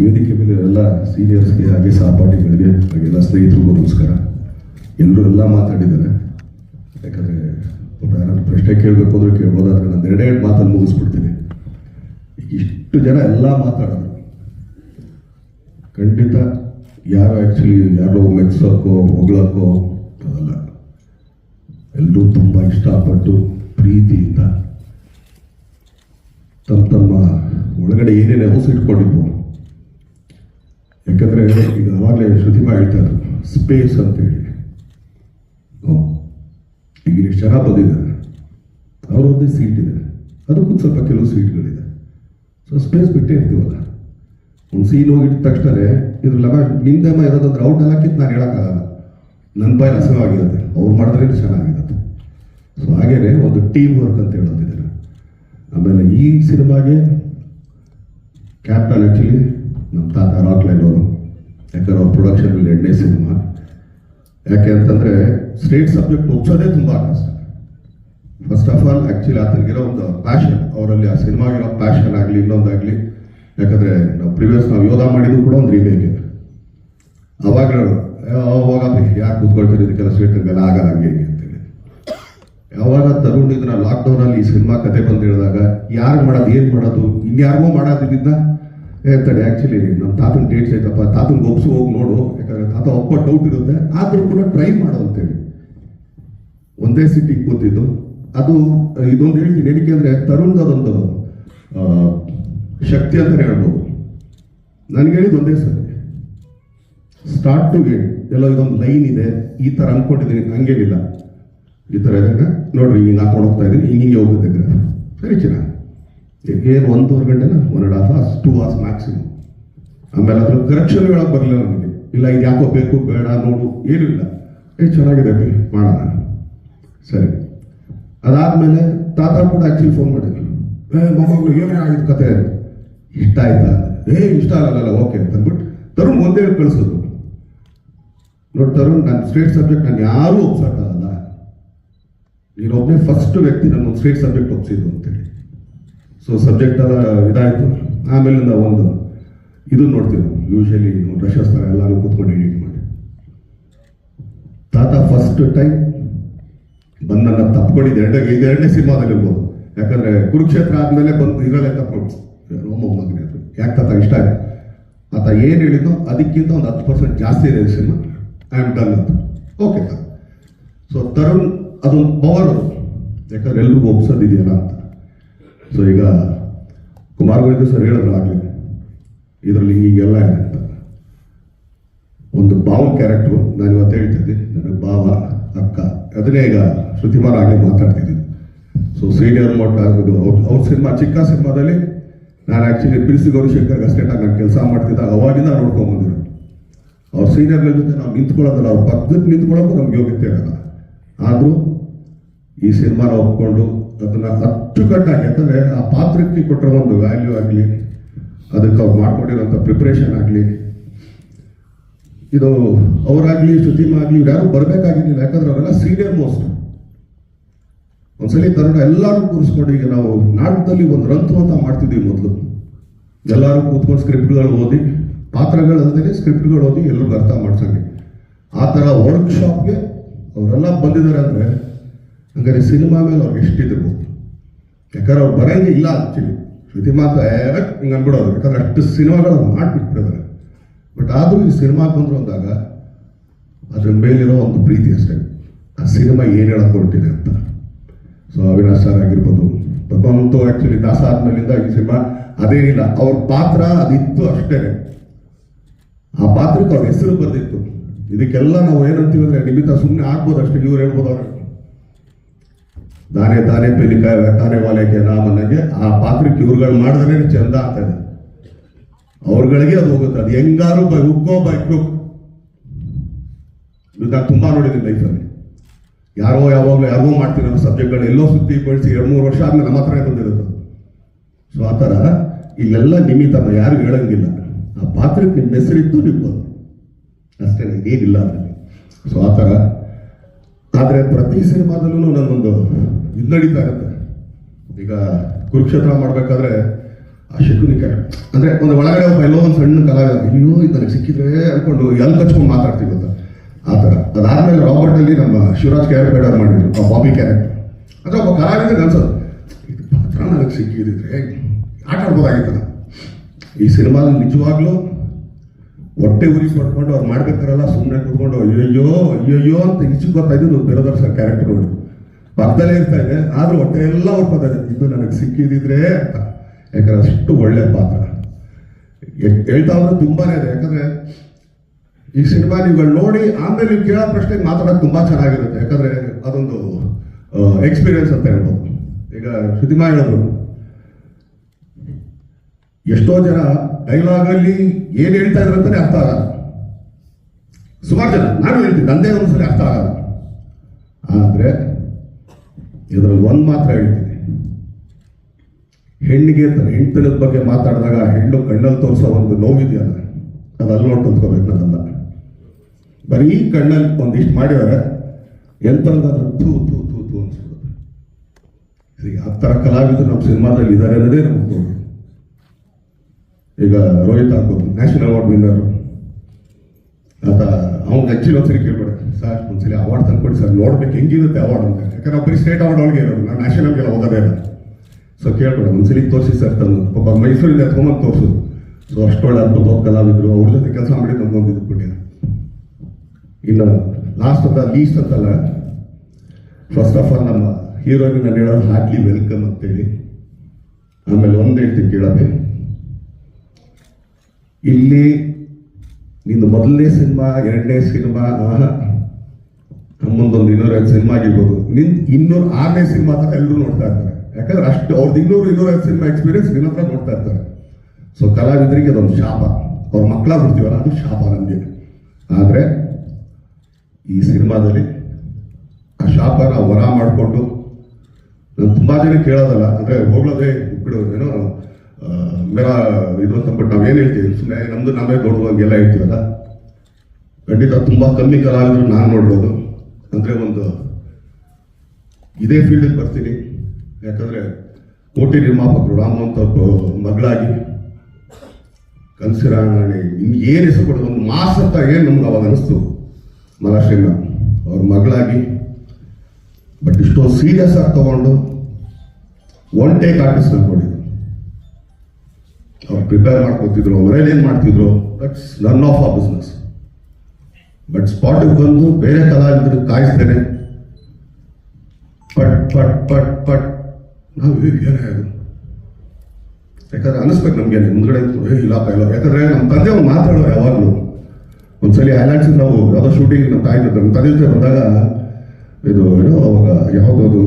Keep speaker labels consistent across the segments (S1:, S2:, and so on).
S1: ವೇದಿಕೆ ಮೇಲೆ ಎಲ್ಲ ಸೀನಿಯರ್ಸ್ಗೆ ಹಾಗೆ ಸಹಪಾಠಿಗಳಿಗೆ, ಹಾಗೆಲ್ಲ ಸ್ನೇಹಿತರಿಗೂ ನಮಸ್ಕಾರ. ಎಲ್ಲರೂ ಎಲ್ಲ ಮಾತಾಡಿದ್ದಾರೆ. ಯಾಕಂದರೆ ಯಾರಾದ್ರು ಪ್ರಶ್ನೆ ಕೇಳಬೇಕು ಅಂದ್ರೆ ಕೇಳ್ಬೋದಾದ್ರೆ ನಾನು ಎರಡೇ ಮಾತನ್ನು ಮುಗಿಸ್ಬಿಡ್ತೀನಿ. ಇಷ್ಟು ಜನ ಎಲ್ಲ ಮಾತಾಡೋದು. ಖಂಡಿತ ಯಾರು ಆ್ಯಕ್ಚುಲಿ ಯಾರೋ ಮೆಚ್ಚೋಕ್ಕೋ ಹೊಗಳಕ್ಕೋ ಅದಲ್ಲ ಎಲ್ಲರೂ ತುಂಬ ಇಷ್ಟಪಟ್ಟು ಪ್ರೀತಿಯಿಂದ ತಮ್ಮ ತಮ್ಮ ಒಳಗಡೆ ಏನೇನು ಹೊಸ ಇಟ್ಕೊಂಡಿದ್ವು ಯಾಕಂದರೆ ಈಗ ಅವಾಗಲೇ ಶ್ರುತಿಮಾ ಹೇಳ್ತಾ ಇದ್ರು ಸ್ಪೇಸ್ ಅಂತೇಳಿ ಹೇಳಿ ಈಗ ಜನ ಬಂದಿದ್ದಾರೆ ಅವರೊಂದೇ ಸೀಟ್ ಇದೆ. ಅದಕ್ಕೂ ಸ್ವಲ್ಪ ಕೆಲವು ಸೀಟ್ಗಳಿದೆ ಸೊ ಸ್ಪೇಸ್ ಬಿಟ್ಟೇ ಇರ್ತೀವಲ್ಲ. ಒಂದು ಸೀನ್ ಹೋಗಿದ ತಕ್ಷಣ ಲಗ ನಿಂದೆಮ್ಮ ಇರೋದಂದ್ರೆ ಔಟ್ ಹಾಕಿದ್ದು ನಾನು ಹೇಳೋಕ್ಕಾಗಲ್ಲ. ನನ್ನ ಬಾಯಿ ರಸವಾಗಿರುತ್ತೆ. ಅವ್ರು ಮಾಡಿದ್ರೆ ಚೆನ್ನಾಗಿರುತ್ತೆ. ಸೊ ಹಾಗೇನೆ ಒಂದು ಟೀಮ್ ವರ್ಕ್ ಅಂತ ಹೇಳೋದಿದ್ದಾರೆ ಆಮೇಲೆ ಈ ಸಿನಿಮಾಗೆ ಕ್ಯಾಪ್ಟನ್ ಆ್ಯಕ್ಚುಲಿ ನಮ್ಮ ತಾತ ರಾಕ್ಲೈನ್ ಅವರು. ಯಾಕಂದ್ರೆ ಅವ್ರ ಪ್ರೊಡಕ್ಷನ್ ಎರಡನೇ ಸಿನಿಮಾ ಯಾಕೆ ಅಂತಂದರೆ ಸ್ಟೇಟ್ ಸಬ್ಜೆಕ್ಟ್ ಒಪ್ಸೋದೇ ತುಂಬ ಕಷ್ಟ. ಫಸ್ಟ್ ಆಫ್ ಆಲ್ ಆ್ಯಕ್ಚುಲಿ ಆತನಿಗಿರೋ ಒಂದು ಪ್ಯಾಷನ್ ಅವರಲ್ಲಿ ಆ ಸಿನಿಮಾಗಿರೋ ಪ್ಯಾಷನ್ ಆಗಲಿ ಇನ್ನೊಂದಾಗಲಿ. ಯಾಕಂದರೆ ನಾವು ಪ್ರಿವಿಯಸ್ ನಾವು ಯೋಧ ಮಾಡಿದ್ದು ಕೂಡ ಒಂದು ರೀಮೇಕ್ ಅವಾಗ ಅವಾಗ ಯಾಕೆ ಕೂತ್ಕೊಳ್ತೀರಿ ಇದಕ್ಕೆಲ್ಲ ಸ್ಟೇಟ್ಗೆಲ್ಲ ಆಗಲ್ಲ ಹಂಗೆ ಅಂತೇಳಿ. ಯಾವಾಗ ತರುಣ್ ಇದನ್ನ ಲಾಕ್ಡೌನ್ ಅಲ್ಲಿ ಈ ಸಿನಿಮಾ ಕತೆ ಬಂದು ಹೇಳಿದಾಗ, ಯಾರು ಮಾಡೋದು, ಏನು ಮಾಡೋದು, ಇನ್ಯಾರಿಗೂ ಮಾಡೋದ್ರಿಂದ ಹೇಳ್ತಾರೆ ಆ್ಯಕ್ಚುಲಿ ನಮ್ಮ ತಾತನ ಡೇಟ್ಸ್ ಐತಪ್ಪ ತಾತನ ಒಪ್ಸು, ಹೋಗಿ ನೋಡು. ಯಾಕಂದ್ರೆ ತಾತ ಒಪ್ಪ ಡೌಟ್ ಇರುತ್ತೆ. ಆದ್ರೂ ಕೂಡ ಟ್ರೈ ಮಾಡು ಅಂತೇಳಿ. ಒಂದೇ ಸಿಟ್ಟಿಗೆ ಕೂತಿದ್ದು. ಅದು, ಇದೊಂದು ಹೇಳ್ತೀನಿ. ಏನಕ್ಕೆ ಅಂದರೆ ತರುಣ್ ಅದೊಂದು ಶಕ್ತಿ ಅಂತ ಹೇಳ್ಬೋದು. ನನಗೆ ಹೇಳಿದ್ದು ಒಂದೇ ಸರಿ ಸ್ಟಾರ್ಟ್ ಟು ಗೇಟ್ ಎಲ್ಲೋ ಇದೊಂದು ಲೈನ್ ಇದೆ. ಈ ಥರ ಅಂದ್ಕೊಂಡಿದ್ದೀನಿ ಹಂಗೇನಿಲ್ಲ. ಈ ಥರ ಇದಾಗ ನೋಡ್ರಿ, ಹಿಂಗೆ ಹಾಕೊಂಡು ಹೋಗ್ತಾ ಇದ್ದೀನಿ. ಹಿಂಗೆ ಹಿಂಗೆ ಹೋಗುತ್ತೆ ಸರಿ ಚೆನ್ನಾಗಿ ಏನು ಒಂದೂವರೆ ಗಂಟೆನ one and half hours two hours maximum ಆಮೇಲೆ ಅದ್ರ ಕರೆಕ್ಷನ್ ಹೇಳೋಕೆ ಬರಲಿಲ್ಲ ನನಗೆ ಇಲ್ಲ, ಇದು ಯಾಕೋ ಬೇಕು, ಬೇಡ, ನೋಡು, ಏನೂ ಇಲ್ಲ. ಏ, ಚೆನ್ನಾಗಿದೆ ಬಿ ಮಾಡೋಣ. ಸರಿ. ಅದಾದ್ಮೇಲೆ ತಾತ ಕೂಡ ಆ್ಯಕ್ಚುಲಿ ಫೋನ್ ಮಾಡಿದ್ರು. ಏ ಮೊಮ್ಮಗಳು ಏನೇ ಆಗಿದ್ದು ಕತೆ ಇಷ್ಟ ಆಯ್ತಾ? ಏ, ಇಷ್ಟ ಆಗಲ್ಲ, ಓಕೆ ಅಂತಂದ್ಬಿಟ್ಟು ತರುಣ್ ಒಂದೇ ಕಳಿಸೋದು. ನೋಡಿ ತರುಣ್ ನನ್ನ ಸ್ಟೇಟ್ ಸಬ್ಜೆಕ್ಟ್ ನಾನು ಯಾರೂ ಒಪ್ಸಕ್ಕಾಗಲ್ಲ ನೀನೊಬ್ಬನೇ ಫಸ್ಟ್ ವ್ಯಕ್ತಿ ನನ್ನ ಸ್ಟೇಟ್ ಸಬ್ಜೆಕ್ಟ್ ಒಪ್ಸಿದ್ದು ಅಂತೇಳಿ. ಸೊ ಸಬ್ಜೆಕ್ಟ್ ಎಲ್ಲ ಇದಾಯಿತು. ಆಮೇಲೆ ನಾವು ಒಂದು ಇದು ನೋಡ್ತೀವಿ ನಾವು. ಯೂಶಲಿ ಒಂದು ಪ್ರಶಸ್ತ ಎಲ್ಲಾನು ಕೂತ್ಕೊಂಡು ಎಡಿಟ್ ಮಾಡಿ. ತಾತ ಫಸ್ಟ್ ಟೈಮ್ ಬಂದನ್ನ ನನ್ನ ತಪ್ಕೊಂಡಿದ್ದು. ಎರಡೇ ಇದು ಎರಡನೇ ಸಿನಿಮಾದಲ್ಲಿ ಇರ್ಬೋದು. ಯಾಕಂದ್ರೆ ಕುರುಕ್ಷೇತ್ರ ಆದ್ಮೇಲೆ ಬಂದು ಇದರಲ್ಲೇ ತಪ್ಕೊಂಡು ರೋಮ ಮಗನೇ ಅದು. ಯಾಕೆ ತಾತ ಇಷ್ಟ ಆಯ್ತು? ಆತ ಏನು ಹೇಳಿದ್ನೋ ಅದಕ್ಕಿಂತ ಒಂದು ಹತ್ತು ಪರ್ಸೆಂಟ್ ಜಾಸ್ತಿ ಇದೆ ಸಿನಿಮಾ. ಐ ಆಮ್ ಡನ್ ಅಂತ ಓಕೆ ಸೊ ತರುಣ್ ಅದೊಂದು ಪವರ್ ಯಾಕಂದ್ರೆ ಎಲ್ರಿಗೂ ಒಪ್ಸೋದಿದೆಯಲ್ಲ ಅಂತ. ಸೊ ಈಗ ಕುಮಾರ್ ಗೋವಿಂದ ಸರ್ ಹೇಳಿದ್ರು ಆಗಲಿ, ಇದರಲ್ಲಿ ಹಿಂಗೆಲ್ಲ ಇದೆ ಅಂತ ಒಂದು ಭಾವ ಕ್ಯಾರೆಕ್ಟ್ರು ನಾನು ಇವತ್ತು ಹೇಳ್ತಿದ್ದೆ ನನಗೆ ಭಾವ, ಅಕ್ಕ, ಅದನ್ನೇ ಈಗ ಶ್ರುತಿಮಾರ್ ಆಗಲಿ ಮಾತಾಡ್ತಿದ್ದೀನಿ ಸೊ ಸೀನಿಯರ್ ಮೋಟ ಅವ್ರು, ಅವ್ರ ಸಿನಿಮಾ, ಚಿಕ್ಕ ಸಿನಿಮಾದಲ್ಲಿ ನಾನು ಆ್ಯಕ್ಚುಲಿ ಪಿ ಸಿ ಗೌರಿಶಂಕರ್ ಅಸ್ಟೇಟಾಗಿ ನಾನು ಕೆಲಸ ಮಾಡ್ತಿದ್ದಾಗ ಅವಾಗಿಂದ ನೋಡ್ಕೊಂಬಂದಿರೋ ಅವ್ರ ಸೀನಿಯರ್ಗಳ ಜೊತೆ ನಾವು ನಿಂತ್ಕೊಳ್ಳೋದಲ್ಲ, ಅವ್ರ ಪಕ್ಕದ ನಿಂತ್ಕೊಳ್ಳೋಕ್ಕೂ ನಮ್ಗೆ ಯೋಗ್ಯತೆ ಇರಲ್ಲ. ಆದರೂ ಈ ಸಿನಿಮಾನ ಒಪ್ಕೊಂಡು ಅದನ್ನ ಅಚ್ಚುಕಟ್ಟಾಗಿ ಯಾಕಂದ್ರೆ ಆ ಪಾತ್ರಕ್ಕೆ ಕೊಟ್ಟಿರೋ ಒಂದು ವ್ಯಾಲ್ಯೂ ಆಗಲಿ, ಅದಕ್ಕೆ ಅವ್ರು ಮಾಡ್ಕೊಂಡಿರೋಂಥ ಪ್ರಿಪ್ರೇಷನ್ ಆಗಲಿ, ಇದು ಅವರಾಗ್ಲಿ, ಶ್ರುತಿಮ ಆಗಲಿ ಯಾರು ಬರಬೇಕಾಗಿರ್ಲಿಲ್ಲ. ಯಾಕಂದ್ರೆ ಅವರೆಲ್ಲ ಸೀನಿಯರ್ ಮೋಸ್ಟ್ ಒಂದ್ಸಲಿ ತರುಣ ಎಲ್ಲರೂ ಕೂರಿಸ್ಕೊಂಡು ಈಗ ನಾವು ನಾಟಕದಲ್ಲಿ ಒಂದು ರಂತು ಅಂತ ಮಾಡ್ತಿದ್ವಿ ಮೊದಲು. ಎಲ್ಲರೂ ಕೂತ್ಕೊಂಡು ಸ್ಕ್ರಿಪ್ಟ್ಗಳು ಓದಿ, ಪಾತ್ರಗಳು ಅಲ್ಲದೆ ಸ್ಕ್ರಿಪ್ಟ್ಗಳು ಓದಿ ಎಲ್ಲರಿಗೂ ಅರ್ಥ ಮಾಡ್ಸಂಗೆ ಆ ಥರ ವರ್ಕ್ಶಾಪ್ಗೆ ಅವರೆಲ್ಲ ಬಂದಿದ್ದಾರೆ ಅಂದರೆ ಹಂಗಾರೆ ಸಿನಿಮಾ ಮೇಲೆ ಅವ್ರಿಗೆ ಎಷ್ಟಿದ್ರು ಯಾಕಂದ್ರೆ ಅವ್ರು ಬರಂಗೆ ಇಲ್ಲ ಆಕ್ಚುಲಿ ಶ್ರುತಿ ಮಾತು ಹಿಂಗೆ ಅನ್ಬಿಡೋರು. ಯಾಕಂದ್ರೆ ಅಷ್ಟು ಸಿನಿಮಾಗಳು ಮಾಡಿಬಿಟ್ಬಿಟ್ಟಿದ್ದಾರೆ ಬಟ್ ಆದರೂ ಈ ಸಿನಿಮಾ ಬಂದರು ಅಂದಾಗ ಅದ್ರ ಮೇಲಿರೋ ಒಂದು ಪ್ರೀತಿ ಅಷ್ಟೇ. ಆ ಸಿನಿಮಾ ಏನು ಹೇಳೋಕೆ ಹೊರಟಿದೆ ಅಂತ. ಸೊ ಅವಿನಾಶ್ ಸರ್ ಆಗಿರ್ಬೋದು, ಪದ್ಮವಂತು ಆ್ಯಕ್ಚುಲಿ ದಾಸ ಆದ್ಮೇಲಿಂದ ಈ ಸಿನಿಮಾ ಅದೇನಿಲ್ಲ ಅವ್ರ ಪಾತ್ರ ಅದಿತ್ತು ಅಷ್ಟೇ. ಆ ಪಾತ್ರಕ್ಕೆ ಅವ್ರ ಹೆಸರು ಬರ್ದಿತ್ತು. ಇದಕ್ಕೆಲ್ಲ ನಾವು ಏನಂತೀವಿ ಅಂದರೆ, ನಿಮಿತ್ತ ಸುಮ್ಮನೆ ಆಗ್ಬೋದು ಅಷ್ಟೇ, ಇವ್ರು ಹೇಳ್ಬೋದು ಅವ್ರು. ದಾನೆ ತಾನೇ ಪೆಲಿಕ ತಾನೇ ವಾಲೆಗೆ ನಾಮನಿಗೆ ಆ ಪಾತ್ರಕ್ಕೆ ಇವ್ರುಗಳು ಮಾಡಿದ್ರೆ ಚಂದ ಆಗ್ತದೆ. ಅವ್ರುಗಳಿಗೆ ಅದು ಹೋಗುತ್ತೆ. ಅದು ಹೆಂಗಾರು ಬೈ ಉಕ್ಕೋ ಬೈ ಕ್ರುಕ್ ನಾನು ತುಂಬಾ ನೋಡಿದ್ದೀನಿ ಲೈಫಲ್ಲಿ ಯಾರೋ ಯಾವಾಗಲೂ ಯಾರಿಗೋ ಮಾಡ್ತೀನಿ ನಮ್ಮ ಸಬ್ಜೆಕ್ಟ್ಗಳು ಎಲ್ಲೋ ಸುತ್ತಿ ಬಳಸಿ ಎರಡು ಮೂರು ವರ್ಷ ಆದ್ಮೇಲೆ ನಮ್ಮ ಹತ್ರ ಬಂದಿರುತ್ತೆ. ಸೊ ಆ ಥರ ಇಲ್ಲೆಲ್ಲ ನಿಮಿತ್ತ ಯಾರು ಹೇಳಂಗಿಲ್ಲ. ಆ ಪಾತ್ರಕ್ಕೆ ನಿಮ್ಮ ಹೆಸರಿತ್ತು ನಿಮ್ಗೆ ಬಂದು ಅಷ್ಟೇ ಏನಿಲ್ಲ ಅದರಲ್ಲಿ. ಸೊ ಆ ಥರ. ಆದರೆ ಪ್ರತಿ ಸಿನಿಮಾದಲ್ಲೂ ನನಗೊಂದು ಇದು ನಡೀತಾ ಇರುತ್ತೆ. ಈಗ ಕುರುಕ್ಷೇತ್ರ ಮಾಡಬೇಕಾದ್ರೆ ಆ ಶಕುನಿ ಕ್ಯಾರೆಕ್ಟರ್ ಅಂದ್ರೆ ಒಂದು ಒಳಗಡೆ ಒಬ್ಬ ಎಲ್ಲೋ ಒಂದು ಸಣ್ಣ ಕಲಾವಿದ, ಅಯ್ಯೋ ಇದು ನನಗೆ ಸಿಕ್ಕಿದ್ರೆ ಅನ್ಕೊಂಡು ಎಲ್ಲಿ ಕಚ್ಕೊಂಡು ಮಾತಾಡ್ತೀವಿ ಅಂತ ಆ ಥರ. ಅದಾದ್ಮೇಲೆ ರಾಬರ್ಟ್ ಅಲ್ಲಿ ನಮ್ಮ ಶಿವರಾಜ್ ಕ್ಯಾರೆಕ್ಟರ್ ಅವ್ರು ಮಾಡಿದ್ರು, ಆ ಬಾಬಿ ಕ್ಯಾರೆಕ್ಟರ್ ಅಂದ್ರೆ ಒಬ್ಬ ಕಲಾವಿದ ಅನ್ಸೋದು, ಇದು ಪಾತ್ರ ನನಗೆ ಸಿಕ್ಕಿದ್ರೆ ಆಟ ಆಡ್ಬೋದಾಗಿತ್ತು. ಈ ಸಿನಿಮಾದಲ್ಲಿ ನಿಜವಾಗ್ಲೂ ಹೊಟ್ಟೆ ಉರಿ ಕೊಟ್ಕೊಂಡು ಅವ್ರು ಮಾಡ್ಬೇಕಾರಲ್ಲ ಸುಮ್ಮನೆ ಕೂತ್ಕೊಂಡು ಅಯ್ಯಯ್ಯೋ ಅಯ್ಯಯ್ಯೋ ಅಂತ ಇಚ್ಚು ಗೊತ್ತಾಯ್ತು ಬಿರೋದರ್ ಸರ್ ಕ್ಯಾರೆಕ್ಟರ್ ನೋಡಿ. ಪಕ್ಕದಲ್ಲೇ ಇರ್ತಾ ಇದೆ ಆದ್ರೂ ಹೊಟ್ಟೆ ಎಲ್ಲ ಇದೆ ನನಗೆ ಸಿಕ್ಕಿದಿದ್ರೆ ಅಂತ. ಯಾಕಂದ್ರೆ ಅಷ್ಟು ಒಳ್ಳೆ ಪಾತ್ರ. ಹೇಳ್ತಾ ಹೋದ್ರೆ ತುಂಬಾನೇ ಇದೆ. ಯಾಕಂದ್ರೆ ಈ ಸಿನಿಮಾ ನೀವುಗಳು ನೋಡಿ ಆಮೇಲೆ ನೀವು ಕೇಳೋ ಪ್ರಶ್ನೆಗೆ ಮಾತಾಡೋದು ತುಂಬಾ ಚೆನ್ನಾಗಿರುತ್ತೆ. ಯಾಕಂದ್ರೆ ಅದೊಂದು ಎಕ್ಸ್ಪೀರಿಯನ್ಸ್ ಅಂತ ಹೇಳ್ಬೋದು. ಈಗ ಸಿನಿಮಾ ಹೇಳೋದು, ಎಷ್ಟೋ ಜನ ಡೈಲಾಗ್ ಅಲ್ಲಿ ಏನ್ ಹೇಳ್ತಾ ಇದ್ರು ಅಂತಾನೆ ಅರ್ಥ ಆಗಲ್ಲ. ಸುಮಾರು ಜನ, ನಾನು ಹೇಳ್ತೀನಿ, ನಂದೇ ಒಂದ್ಸರಿ ಅರ್ಥ ಆಗಲ್ಲ. ಆದ್ರೆ ಇದರಲ್ಲಿ ಒಂದು ಮಾತ್ರ ಹೇಳ್ತೀನಿ. ಹೆಣ್ಣಿಗೆ ತನ್ನ ಹೆಣ್ತನದ ಬಗ್ಗೆ ಮಾತಾಡಿದಾಗ ಹೆಣ್ಣು ಕಣ್ಣಲ್ಲಿ ತೋರಿಸೋ ಒಂದು ನೋವಿದೆಯಲ್ಲ ಅದು ಅಲ್ಲಿ ನೋಡ್ ಕಲ್ತ್ಕೋಬೇಕು ನಾನಲ್ಲ ಬರೀ ಕಣ್ಣಲ್ಲಿ ಒಂದಿಷ್ಟು ಮಾಡಿದರೆ ಎಂತಂದ್ರೆ ತೂ ತೂ ತೂ ತೂ ಅನ್ಸ್ಬಿಡುತ್ತೆ. ಆ ಥರ ಕಲಾವಿದರು ನಮ್ಮ ಸಿನಿಮಾದಲ್ಲಿ ಇದ್ದಾರೆ ಅನ್ನೋದೇ ನಮ್ಗೆ ಈಗ ರೋಹಿತ್ ಆಗ್ಬೋದು, ನ್ಯಾಷನಲ್ ಅವಾರ್ಡ್ ವಿನ್ನರ್. ಆತ, ಅವ್ನಿಗೆ ಹೆಚ್ಚಿನ ಒಂದ್ಸರಿ ಕೇಳ್ಬೇಡ. ಸರ್, ಒಂದ್ಸಲಿ ಅವಾರ್ಡ್ ತಂದ್ಕೊಡಿ ಸರ್. ನೋಡ್ಬೇಕು ಹೆಂಗಿರುತ್ತೆ ಅವಾರ್ಡ್ ಅಂತ. ಯಾಕಂದ್ರೆ ನಾವು ಬರೀ ಸ್ಟೇಟ್ ಅವಾರ್ಡ್ ಒಳಗೆ ಇರೋದು ನಾವು ನ್ಯಾಷನಲ್ಗೆಲ್ಲ ಹೋಗೋದೇ ಇಲ್ಲ. ಸೊ ಕೇಳ್ಬೇಡ ಒಂದ್ಸಲಿ ತೋರಿಸಿ ಸರ್ ತಂದು ಒಬ್ಬ ಮೈಸೂರಿಂದ ಎತ್ಕೊಂಬಂದು ತೋರಿಸೋದು? ಸೊ ಅಷ್ಟೊಳ್ಳೆ ಅದ್ಭುತ ಕಲಾವಿದರು. ಅವ್ರ ಜೊತೆ ಕೆಲಸ ಮಾಡಿ ನಮ್ಗೊಂದು ಇದು ಪುಣ್ಯ ಇನ್ನು ಲಾಸ್ಟ್ ಅಂತ ಲೀಸ್ಟ್ ಅಂತಲ್ಲ. ಫಸ್ಟ್ ಆಫ್ ಆಲ್ ನಮ್ಮ ಹೀರೋಯಿನ್ ನಾನು ಹೇಳೋದು ಹಾರ್ಟ್ಲಿ ವೆಲ್ಕಮ್ ಅಂತೇಳಿ. ಆಮೇಲೆ ಒಂದು ಹೇಳ್ತೀನಿ ಕೇಳಬೇ ಇಲ್ಲಿ ನಿಂದು ಮೊದಲನೇ ಸಿನಿಮಾ, ಎರಡನೇ ಸಿನಿಮಾ ನಮ್ಮೊಂದೊಂದು ಇನ್ನೂರೈದು ಸಿನಿಮಾ ಆಗಿರ್ಬೋದು ನಿನ್ ಇನ್ನೂರು ಆರನೇ ಸಿನಿಮಾ ತರ ಎಲ್ಲರೂ ನೋಡ್ತಾ ಇರ್ತಾರೆ. ಯಾಕಂದ್ರೆ ಅಷ್ಟು ಅವ್ರದ್ದು ಇನ್ನೂರು ಇನ್ನೂರೈದು ಸಿನಿಮಾ ಎಕ್ಸ್ಪೀರಿಯನ್ಸ್ ನಿನ್ನ ಹತ್ರ ನೋಡ್ತಾ ಇರ್ತಾರೆ. ಸೊ ಕಲಾವಿದರಿಗೆ ಅದೊಂದು ಶಾಪ. ಅವ್ರ ಮಕ್ಕಳ ಬಿಡ್ತೀವಲ್ಲ ಅದು ಶಾಪ ನಮಗೆ. ಆದರೆ ಈ ಸಿನಿಮಾದಲ್ಲಿ ಆ ಶಾಪನ ವರ ಮಾಡಿಕೊಂಡು ನಾನು ತುಂಬಾ ಜನ ಕೇಳೋದಲ್ಲ ಅಂದ್ರೆ ಹೋಗ್ಲೋದೇ ಬಿಡು ಏನೋ ಆ, ಇದು ಅಂತ ಅಂದ್ಬಿಟ್ಟು ನಾವೇನು ಹೇಳ್ತೀವಿ? ಸುಮ್ಮನೆ ನಮ್ದು ನಾವೇ ದೊಡ್ಡವಾಗೆಲ್ಲ ಹೇಳ್ತೀವಲ್ಲ? ಖಂಡಿತ ತುಂಬಾ ಕಮ್ಮಿ ಕಲಾವಿದರು ನಾನು ನೋಡ್ಬೋದು. ಅಂದ್ರೆ ಒಂದು ಇದೇ ಫೀಲ್ಡಿಗೆ ಬರ್ತೀನಿ. ಯಾಕಂದ್ರೆ ಕೋಟಿ ನಿರ್ಮಾಪಕರು ರಾಮವಂತ ಮಗಳಾಗಿ ಕನ್ಸಿರಾಣಿ ಇನ್ ಏನು ಹೆಸರು ಕೊಡೋದು? ಒಂದು ಮಾಸ್ ಅಂತ ಏನು ನಮ್ಗೆ ಅವಾಗ ಅನಿಸ್ತು? ಮಲಾಶ್ರೀನ ಅವ್ರ ಮಗಳಾಗಿ ಬಟ್ ಇಷ್ಟೊಂದು ಸೀರಿಯಸ್ ಆಗಿ ತಗೊಂಡು ಒನ್ ಟೇಕ್ ಆರ್ಟಿಸ್ಟ್ ಅನ್ಕೊಂಡಿದ್ರು ಅವ್ರು ಪ್ರಿಪೇರ್ ಮಾಡ್ಕೊತಿದ್ರು ಮನೇಲಿ ಏನು ಮಾಡ್ತಿದ್ರು? ದಟ್ಸ್ ನನ್ ಆಫ್ ಆ ಬಿಸ್ನೆಸ್ ಬಟ್ ಸ್ಪಾಟಿಗೆ ಬಂದು ಬೇರೆ ಕಲಾವಿದರು ಕಾಯಿಸ್ತೇನೆ ಪಟ್ ಪಟ್ ಪಟ್ ಪಟ್ ನಾವು ಏನೇ ಅದು ಯಾಕಂದ್ರೆ ಅನಿಸ್ಬೇಕು ನಮ್ಗೆ ಮುಂದ್ಗಡೆ ಇಲ್ಲಪ್ಪ ಇಲ್ಲ ಯಾಕಂದ್ರೆ ನಮ್ಮ ತಂದೆ ಒಂದು ಮಾತಾಡೋ ಯಾವಾಗಲೂ. ಒಂದ್ಸಲಿ ಹೈಲೈಟ್ಸ್ ನಾವು ಯಾವುದೋ ಶೂಟಿಂಗ್ ನಮ್ಮ ತಾಯಿ ನಮ್ಮ ತಂದೆ ಜೊತೆ ಬಂದಾಗ ಇದು, ಏನೋ ಅವಾಗ ಯಾವುದದು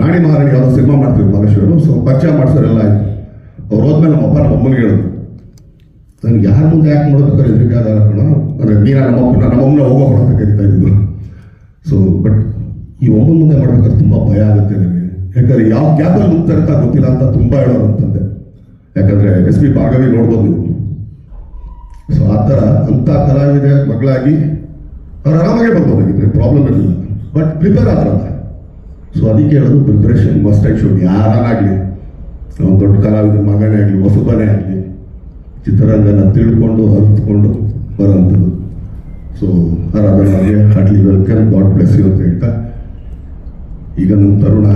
S1: ರಾಣಿ ಮಹಾರಾಣಿ ಯಾವುದೋ ಸಿನಿಮಾ ಮಾಡ್ತಿದ್ರು ಮಹೇಶ್ವರು ಸೊ ಪರಿಚಯ ಮಾಡಿಸೋರೆಲ್ಲ ಆಯ್ತು. ಅವ್ರು ಹೋದ್ಮೇಲೆ ನಮ್ಮ ಅಪ್ಪ ನಮ್ಮ ಅಮ್ಮನಿಗೆ ಹೇಳಿದ್ರು. ನನಗೆ ಯಾರ ಮುಂದೆ ಯಾಕೆ ನೋಡ್ಬೇಕಾದ್ರೆ ಎದುರಿಗೆ ಭಯ ಆಗುತ್ತೆ ನನಗೆ. ಯಾಕಂದ್ರೆ ಯಾವ ಹೋಗ್ತಾರೆ ಅಂತ ಗೊತ್ತಿಲ್ಲ ಅಂತ ತುಂಬಾ ಹೇಳೋರು ಅಂತಂದೆ. ಯಾಕಂದ್ರೆ ಎಸ್ ಪಿ ಭಾಗವಿ ನೋಡ್ಬೋದು. ಸೊ ಆ ಥರ ಅಂತ ಕಲಾವಿದೆ ಮಗಳಾಗಿ ಅವ್ರು ಆರಾಮಾಗೆ ಬರ್ಬೋದಾಗಿದ್ರೆ ಪ್ರಾಬ್ಲಮ್ ಇರಲಿಲ್ಲ ಬಟ್ ಪ್ರಿಪೇರ್ ಆದ್ರಲ್ಲ ಸೊ ಅದಕ್ಕೆ ಹೇಳೋದು ಪ್ರಿಪ್ರೇಷನ್ ಮಸ್ಟ್ ಆಗಿ ಶುಡ್ ಯಾರಾಗಲಿ ಒಂದು ದೊಡ್ಡ ಕಲಾವಿದ ಮಗನೇ ಆಗಲಿ, ಹೊಸಬನೇ ಆಗಲಿ, ಚಿತ್ರರಂಗನ ತಿಳ್ಕೊಂಡು, ಅರಿತುಕೊಂಡು ಬರೋಂಥದ್ದು. So Aradhana heartly welcome God bless you ಅಂತ ಹೇಳ್ತಾ ಈಗ ನಮ್ಮ ತರುಣ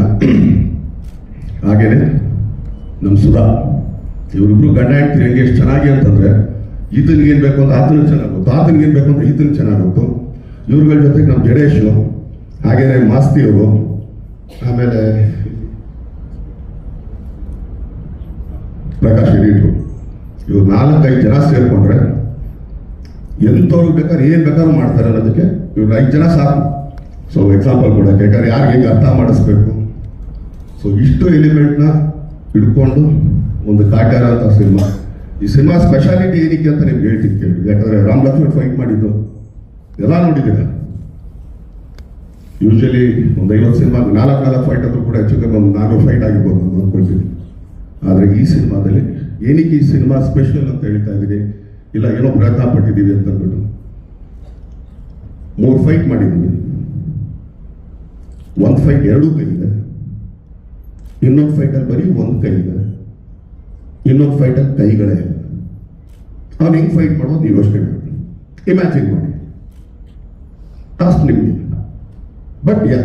S1: ಹಾಗೇನೆ ನಮ್ಮ ಸುಧಾ, ಇವರಿಬ್ರು ಗಂಡ ಹೆಂಡ್ತೀರಿ ಹೆಂಗೆ ಎಷ್ಟು ಚೆನ್ನಾಗಿ ಅಂತಂದ್ರೆ ಈತನಿಗೆ ಏನ್ ಬೇಕು ಅಂತ ಆತನಿಗೆ ಚೆನ್ನಾಗಿ ಗೊತ್ತು. ಆತನಿಗೆ ಏನ್ ಬೇಕು ಅಂತ ಈತನಿಗೆ ಗೊತ್ತು. ಇವ್ರುಗಳ ಜೊತೆಗೆ ನಮ್ಮ ಜಡೇಶು, ಹಾಗೇನೆ ಮಾಸ್ತಿ ಅವರು ಆಮೇಲೆ ಪ್ರಕಾಶ್ ಹಿರಿಯರು. ಇವ್ರು ನಾಲ್ಕೈದು ಜನ ಸೇರ್ಕೊಂಡ್ರೆ, ಎಂಥವ್ರಿಗೆ ಬೇಕಾದ್ರೆ ಏನು ಬೇಕಾದ್ರೂ ಮಾಡ್ತಾರೆ ಅನ್ನೋದಕ್ಕೆ ಇವ್ರು ಐದು ಜನ ಸಾಕು. ಸೊ ಎಕ್ಸಾಂಪಲ್ ಕೊಡಕ್ಕೆ. ಯಾಕಂದ್ರೆ ಯಾರಿಗೆ ಹೆಂಗೆ ಅರ್ಥ ಮಾಡಿಸ್ಬೇಕು? ಸೊ ಇಷ್ಟು ಎಲಿಮೆಂಟ್ನ ಹಿಡ್ಕೊಂಡು ಒಂದು ಕಾಟ್ಯಾರ ಅಂತ ಸಿನಿಮಾ. ಈ ಸಿನಿಮಾ ಸ್ಪೆಷಾಲಿಟಿ ಏನಕ್ಕೆ ಅಂತ ನಿಮ್ಗೆ ಹೇಳ್ತೀನಿ ಕೇಳಿ. ಯಾಕಂದ್ರೆ ರಾಮ್ ಲಕ್ಷ್ಮಣ್ ಫೈಟ್ ಮಾಡಿದ್ದು. ಎಲ್ಲ ನೋಡಿದ್ದೀರ? ಯೂಶಲಿ ಒಂದು ಐವತ್ತು ಸಿನಿಮಾ, ನಾಲ್ಕು ನಾಲ್ಕು ಫೈಟ್ ಅಂದ್ರೂ ಕೂಡ ಹೆಚ್ಚು ಕಮ್ಮಿ ಒಂದು ನಾಲ್ಕು ಫೈಟ್ ಆಗಿರ್ಬೋದು ಅಂತ ಅಂದ್ಕೊಳ್ತೀನಿ ಆದರೆ ಈ ಸಿನಿಮಾದಲ್ಲಿ ಏನಕ್ಕೆ ಈ ಸಿನಿಮಾ ಸ್ಪೆಷಲ್ ಅಂತ ಹೇಳ್ತಾ ಇದ್ದೀನಿ ಇಲ್ಲ ಏನೋ ಪ್ರಯತ್ನ ಪಟ್ಟಿದ್ದೀವಿ ಅಂತ ಅಂದ್ಬಿಟ್ಟು. ಮೂರು ಫೈಟ್ ಮಾಡಿದ್ದೀವಿ. ಒಂದು ಫೈಟ್ ಎರಡೂ ಕೈ ಇದೆ. ಇನ್ನೊಂದು ಫೈಟಲ್ಲಿ ಬರೀ ಒಂದು ಕೈ ಇದೆ. ಇನ್ನೊಂದು ಫೈಟಲ್ಲಿ ಕೈಗಳೇ ಇಲ್ಲ. ಅವ್ನು ಹೆಂಗೆ ಫೈಟ್ ಮಾಡೋದು ನೀವು ಯೋಚನೆ ಮಾಡಿ. ಇಮ್ಯಾಜಿನ್ ಮಾಡಿ. ಟಾಸ್ಕ್ ನಿಮಗೆ. ಬಟ್ ಯಾ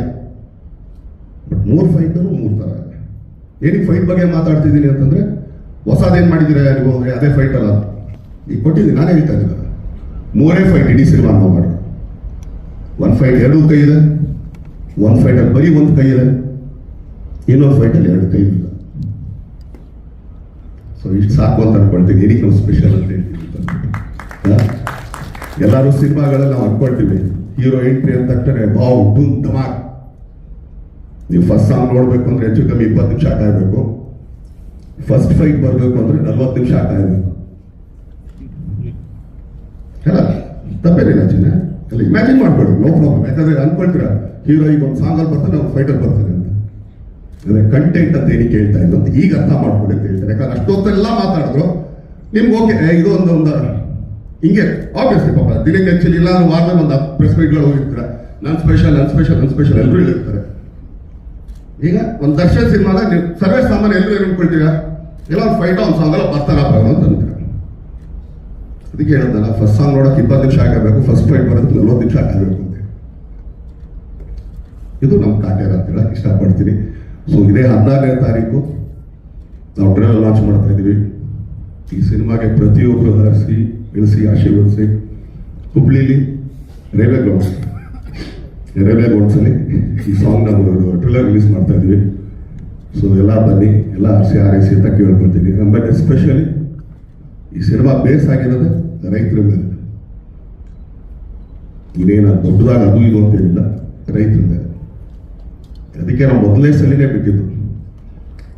S1: ಬಟ್ ಮೂರು ಫೈಟರು ಮೂರು ಥರ ಇದೆ. ಏನಕ್ಕೆ ಫೈಟ್ ಬಗ್ಗೆ ಮಾತಾಡ್ತಿದ್ದೀನಿ ಅಂತಂದರೆ, ಹೊಸದೇನು ಮಾಡಿದ್ದೀರಾ ಯಾರಿಗೂ ಅಂದರೆ ಅದೇ ಫೈಟ್ ಅಲ್ಲ ಈಗ ಕೊಟ್ಟಿದ್ದೀನಿ ನಾನೇ ಹೇಳ್ತಾ ಇದ್ದೀನಿ. ಮೂರೇ ಫೈಟ್ ಇಡೀ ಸಿನಿಮಾ ಮಾಡಿ ಒಂದು ಫೈಟ್ ಎರಡು ಕೈ ಇದೆ. ಒಂದು ಫೈಟಲ್ಲಿ ಬರೀ ಒಂದು ಕೈ ಇದೆ ಇನ್ನೊಂದು ಫೈಟಲ್ಲಿ ಎರಡು ಕೈ ಇಲ್ಲ ಸೊ ಇಷ್ಟು ಸಾಕು ಅಂತ ಅನ್ಕೊಳ್ತೀನಿ. ಏನಕ್ಕೆ ನಾವು ಸ್ಪೆಷಲ್ ಅಂತ ಹೇಳ್ತೀವಿ? ಎಲ್ಲರೂ ಸಿನಿಮಾಗಳಲ್ಲಿ ನಾವು ಅನ್ಕೊಳ್ತೀವಿ. ಹೀರೋ ಎಂಟ್ರಿ ಅಂತ ಅಂತಾರೆ ಬಾವು ಡುಮ್ ಧಮಾಕ್. ನೀವು ಫಸ್ಟ್ ಸಾಂಗ್ ನೋಡಬೇಕು ಅಂದ್ರೆ ಹೆಚ್ಚು ಕಮ್ಮಿ ಇಪ್ಪತ್ತು ನಿಮಿಷ ಕಾಯಬೇಕು ಫಸ್ಟ್ ಫೈಟ್ ಬರಬೇಕು ಅಂದ್ರೆ ನಲ್ವತ್ತು ನಿಮಿಷ ಕಾಯಬೇಕು ಅಲ್ಲ ತಪ್ಪೇನಿಲ್ಲ ಚಿನ್ನ ಅಲ್ಲಿ ಇಮ್ಯಾಜಿನ್ ಮಾಡ್ಬೇಡಿ ನೋ ಪ್ರಾಬ್ಲಮ್ ಯಾಕಂದ್ರೆ ಅನ್ಕೊಳ್ತೀರಾ? ಹೀರೋ ಈಗ ಒಂದು ಸಾಂಗಲ್ಲಿ ಬರ್ತಾನೆ ಒಂದು ಫೈಟರ್ ಬರ್ತಾನೆ ಅಂತ. ಅದೇ ಕಂಟೆಂಟ್ ಅಂತ ಏನಕ್ಕೆ ಹೇಳ್ತಾ ಇಲ್ಲ ಅಂತ ಈಗ ಅರ್ಥ ಮಾಡ್ಕೊಂಡು ಅಂತ ಹೇಳ್ತಾರೆ. ಯಾಕಂದ್ರೆ ಅಷ್ಟೊತ್ತೆಲ್ಲ ಮಾತಾಡಿದ್ರು. ನಿಮ್ಗೆ ಓಕೆ ಇದು ಒಂದು ಒಂದು, ಹಿಂಗೆ ಆಬ್ವಿಯಸ್ಲಿ ಪಾಪ ದಿನಕ್ಕೆ ಆಕ್ಚುಲಿ ಇಲ್ಲ, ಅಂದ್ರೆ ವಾರದಲ್ಲಿ ಒಂದು ಪ್ರೆಸ್ ಮೀಟ್ಗಳು ಹೋಗಿರ್ತಾರೆ ನನ್ ಸ್ಪೆಷಲ್ ನನ್ ಸ್ಪೆಷಲ್ ನನ್ ಸ್ಪೆಷಲ್ ಎಲ್ಲರೂ ಹೇಳಿರ್ತಾರೆ. ಈಗ ಒಂದು ದರ್ಶನ್ ಸಿನಿಮಾದ ನೀವು ಸರ್ವೇ ಸಾಮಾನ್ಯ ಎಲ್ಲರೂ ಏನು ಅನ್ಕೊಳ್ತೀರಾ? ಎಲ್ಲ ಒಂದು ಫೈಟ್ ಒಂದು ಸಾಂಗ್ ಎಲ್ಲ ಬರ್ತಾರಪ್ಪ ಅಂತ ಅಂತಾರೆ. ಅದಕ್ಕೆ ಹೇಳೋದಲ್ಲ ಫಸ್ಟ್ ಸಾಂಗ್ ನೋಡೋಕೆ ಇಪ್ಪತ್ತು ನಿಮಿಷ ಆಗಬೇಕು ಫಸ್ಟ್ ಫೈಟ್ ಬರೋದಕ್ಕೆ ನಲ್ವತ್ತು ನಿಮಿಷ ಆಗಬೇಕು ಇದು ನಮ್ಮ ಕಾಟ್ಯಾರ ಅಂತ ಹೇಳಕ್ ಇಷ್ಟಪಡ್ತೀನಿ. ಸೊ ಇದೇ ಹದಿನಾರನೇ ತಾರೀಕು ನಾವು ಟ್ರೈಲರ್ ಲಾಂಚ್ ಮಾಡ್ತಾ ಇದೀವಿ ಈ ಸಿನಿಮಾಗೆ ಪ್ರತಿಯೊಬ್ಬರು ಹರಿಸಿ, ಇಳಿಸಿ, ಆಶೀರ್ವದಿಸಿ, ಹುಬ್ಳಿಲಿ ರೈಲ್ವೆ ಗ್ರೌಂಡ್ಸ್ ರೈಲ್ವೆ ಗ್ರೌಂಡ್ಸಲ್ಲಿ ಈ ಸಾಂಗ್ ನಾವು ಟ್ರೈಲರ್ ರಿಲೀಸ್ ಮಾಡ್ತಾ ಇದೀವಿ ಸೊ ಎಲ್ಲ ಬನ್ನಿ, ಎಲ್ಲ ಹರಿಸಿ ಆರೈಸಿ ಅಂತ ಕೇಳ್ಕೊಳ್ತೀನಿ. ಆಮೇಲೆ ಎಸ್ಪೆಷಲಿ ಈ ಸಿನಿಮಾ ಬೇಸ್ ಆಗಿರೋದೇ ರೈತರ ಮೇಲೆ. ಇನ್ನೇನು ದೊಡ್ಡದಾಗ ಅದು ಇದು ಅಂತೇನಿಲ್ಲ ರೈತರ ಮೇಲೆ. ಅದಕ್ಕೆ ನಾವು ಮೊದಲನೇ ಸಲಿನೇ ಬಿಟ್ಟಿದ್ದು.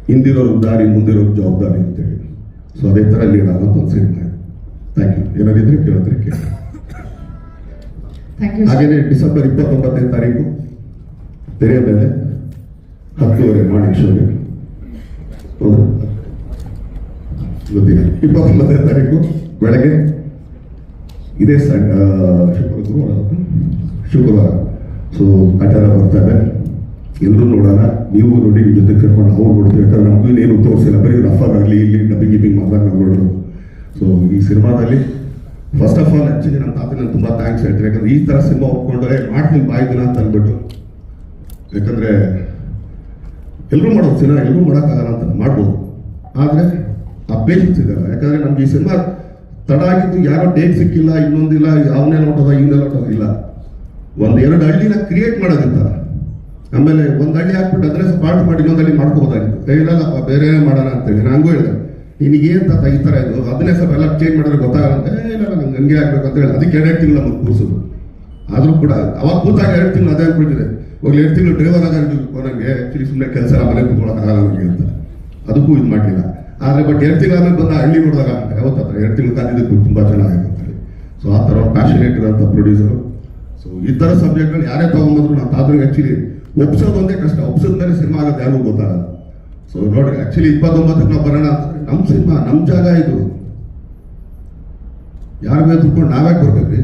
S1: ಹಿಂದಿರೋರು ದಾರಿ ಮುಂದಿರೋರು ಜವಾಬ್ದಾರಿ ಅಂತೇಳಿ. ಸೊ ಅದೇ ಥರ ಲೀಡ್ ಆಗೋದು ಒಂದು ಸಿನಿಮಾ ಥ್ಯಾಂಕ್ ಯು ಏನಾದಿದ್ರೆ ಕೇಳಿದ್ರೆ ಕೇಳಿ ಹಾಗೇನೆ ಡಿಸೆಂಬರ್ ಇಪ್ಪತ್ತೊಂಬತ್ತನೇ ತಾರೀಕು ತೆರೆಯ ಮೇಲೆ ಹತ್ತುವರೆ ಮಾರ್ನಿಂಗ್ ಶೋಗೆ ಗೊತ್ತಿಲ್ಲ. ಇಪ್ಪತ್ತೊಂಬತ್ತನೇ ತಾರೀಕು ಬೆಳಗ್ಗೆ ಇದೇ ಸಣ್ಣ ಶುಕ್ರವಾರ? ಶುಕ್ರವಾರ. ಸೊ ಆಚಾರ ಬರ್ತಾ ಇದೆ. ಎಲ್ಲರೂ ನೋಡೋಣ, ನೀವು ನೋಡಿ ನಿಮ್ಮ ಜೊತೆ ಕರ್ಕೊಂಡು ಅವ್ರು ನೋಡ್ತೀವಿ. ಯಾಕಂದ್ರೆ ನಮಗೂ ಏನು ತೋರಿಸಿಲ್ಲ. ಬರೀ ರಫರ್ ಆಗಲಿ ಇಲ್ಲಿ ಡಬ್ಬಿಂಗ್ ಗಿಬ್ಬಿಂಗ್ ಮಾಡಿದಾಗ ನಾವು ಸೊ ಈ ಸಿನಿಮಾದಲ್ಲಿ ಫಸ್ಟ್ ಆಫ್ ಆಲ್ ನಮ್ಮ ತಾತ ನಾನು ತುಂಬಾ ಥ್ಯಾಂಕ್ಸ್ ಹೇಳ್ತೀನಿ. ಯಾಕಂದ್ರೆ ಈ ತರ ಸಿನಿಮಾ ಒಪ್ಕೊಂಡ್ರೆ ಮಾಡ್ತೀನಿ ಬಾಯಿ ದಿನ ಅಂತ ಅಂದ್ಬಿಟ್ಟು. ಯಾಕಂದ್ರೆ ಎಲ್ಲರೂ ಮಾಡೋದು ಸಿನಿಮಾ ಎಲ್ಲರೂ ಮಾಡೋಕ್ಕಾಗಲ್ಲ ಅಂತ ಮಾಡ್ಬೋದು. ಆದ್ರೆ ಆ ಪೇಷನ್ಸ್ ಇದೆಲ್ಲ ಯಾಕಂದ್ರೆ ನಮ್ಗೆ ಈ ಸಿನಿಮಾ ತಡ ಆಗಿದ್ದು ಯಾರೋ ಡೇಟ್ ಸಿಕ್ಕಿಲ್ಲ, ಇನ್ನೊಂದಿಲ್ಲ ಯಾವನೇ ನೋಟೋದ ಇನ್ನೆಲ್ಲ ನೋಟೋದ ಇಲ್ಲ. ಒಂದ್ ಎರಡು ಹಳ್ಳಿನ ಕ್ರಿಯೇಟ್ ಮಾಡೋದಿತ್ತ ಆಮೇಲೆ ಒಂದು ಹಳ್ಳಿ ಹಾಕ್ಬಿಟ್ಟು ಅದ್ರೆಸ್ ಪಾರ್ಟ್ ಮಾಡಿ ಇನ್ನೊಂದು ಹಳ್ಳಿ ಮಾಡ್ಕೋಬೋದಾಗಿತ್ತು ಇಲ್ಲಲ್ಲಪ್ಪ ಬೇರೆ ಮಾಡೋಣ ಅಂತೇಳಿ. ನಂಗೂ ಹೇಳಿದೆ ಏನ್ ತಾತ ಈ ಥರ ಇದು? ಅದನ್ನೇ ಸ್ವಲ್ಪ ಎಲ್ಲ ಚೇಂಜ್ ಮಾಡಿದ್ರೆ ಗೊತ್ತಾಗಲ್ಲಂತೆ ಇಲ್ಲ ನಂಗೆ ಹಂಗೆ ಆಗ್ಬೇಕು ಅಂತ ಹೇಳಿ. ಅದಕ್ಕೆ ಎರಡು ತಿಂಗಳು ನಮಗೆ ಕೂರಿಸೋದು. ಆದರೂ ಕೂಡ, ಅವಾಗ ಕೂತಾಗ ಎರಡು ತಿಂಗಳು ಅದೇ ಅನ್ಕೊಳ್ತಿದೆ ಹೋಗ್ಲಿ ಎರಡು ತಿಂಗಳು ಡ್ರೈವರ್ ಆಗ ನನಗೆ ಆಕ್ಚುಲಿ ಸುಮ್ಮನೆ ಕೆಲಸ ಮನೆ ಕೂತ್ಕೊಳ್ಳೋಕ್ಕಾಗಲ್ಲ ನನಗೆ ಅಂತ. ಅದಕ್ಕೂ ಇದು ಮಾಡಲಿಲ್ಲ. ಆದರೆ ಬಟ್ ಎರಡು ತಿಂಗಳ ಮೇಲೆ ಬಂದ ಹಳ್ಳಿ ನೋಡಿದಾಗ ಯಾವತ್ತ ಎರಡು ತಿಂಗಳು ಕಾದಿದ್ದಕ್ಕೂ ತುಂಬ ಚೆನ್ನಾಗಿದೆ ಸೊ ಆ ಥರ ಪ್ಯಾಷನೇಟ್ ಇರೋಂಥ ಪ್ರೊಡ್ಯೂಸರು ಸೊ ಈ ಥರ ಸಬ್ಜೆಕ್ಟ್ಗಳು ಯಾರೇ ತಗೊಂಬಂದ್ರು ನಾನು ತಾತ್ರಿಗೆ ಆಕ್ಚುಲಿ ಒಪ್ಸೋದು ಒಂದೇ ಕಷ್ಟ. ಒಪ್ಸೋದ್ ಮೇಲೆ ಸಿನಿಮಾ ಆಗೋದು ಯಾರಿಗೂ ಗೊತ್ತಾಗಲ್ಲ. ಸೊ ನೋಡ್ರಿ ಆಕ್ಚುಲಿ ಇಪ್ಪತ್ತೊಂಬತ್ತಕ್ಕೆ ನಾವು ಬರೋಣ ನಮ್ಮ ಸಿನಿಮಾ ನಮ್ಮ ಜಾಗ ಇದು. ಯಾರ ಮೇಲೆ ತಿಳ್ಕೊಂಡು ನಾವೇ ಬರ್ಬೇಕ್ರಿ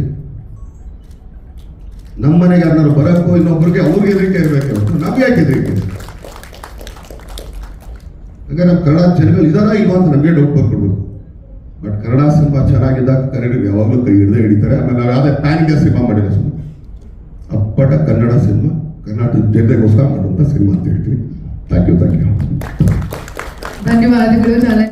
S1: ನಮ್ಮ ಮನೆಗೆ ಯಾರನ್ನಾರು ಬರೋಕ್ಕೋ ಇನ್ನೊಬ್ರಿಗೆ ಅವ್ರಿಗೆ ಹೆದರಿಕೆ ಇರಬೇಕು. ನಾವು ಯಾಕೆ ಹೆದರಿಕೆ ಹಂಗೆ ನಮ್ಮ ಕನ್ನಡ ಜನಗಳು ಇದಾರ ಇಲ್ವಾ ಅಂತ ನಮಗೆ ಡೌಟ್ ಬರ್ಕೊಡ್ಬೇಕು. ಬಟ್ ಕನ್ನಡ ಸಿನಿಮಾ ಚೆನ್ನಾಗಿದ್ದಾಗ ಕನ್ನಡ ಯಾವಾಗಲೂ ಕೈ ಹಿಡಿದೇ ಹಿಡಿತಾರೆ. ಆಮೇಲೆ ಯಾವುದೇ ಪ್ಯಾನ್ ಇಂಡಿಯಾ ಸಿನಿಮಾ ಸುಮ್ಮನೆ ಅಪ್ಪಟ ಕನ್ನಡ ಸಿನಿಮಾ ಕರ್ನಾಟಕ ಜನತೆಗೋಸ್ಕರ ಮಾಡುವಂಥ ಸಿನಿಮಾ ಅಂತ ಹೇಳ್ತೀನಿ. ಥ್ಯಾಂಕ್ ಯು ಥ್ಯಾಂಕ್ ಯು
S2: ಧನ್ಯವಾದಗಳು ನಾನು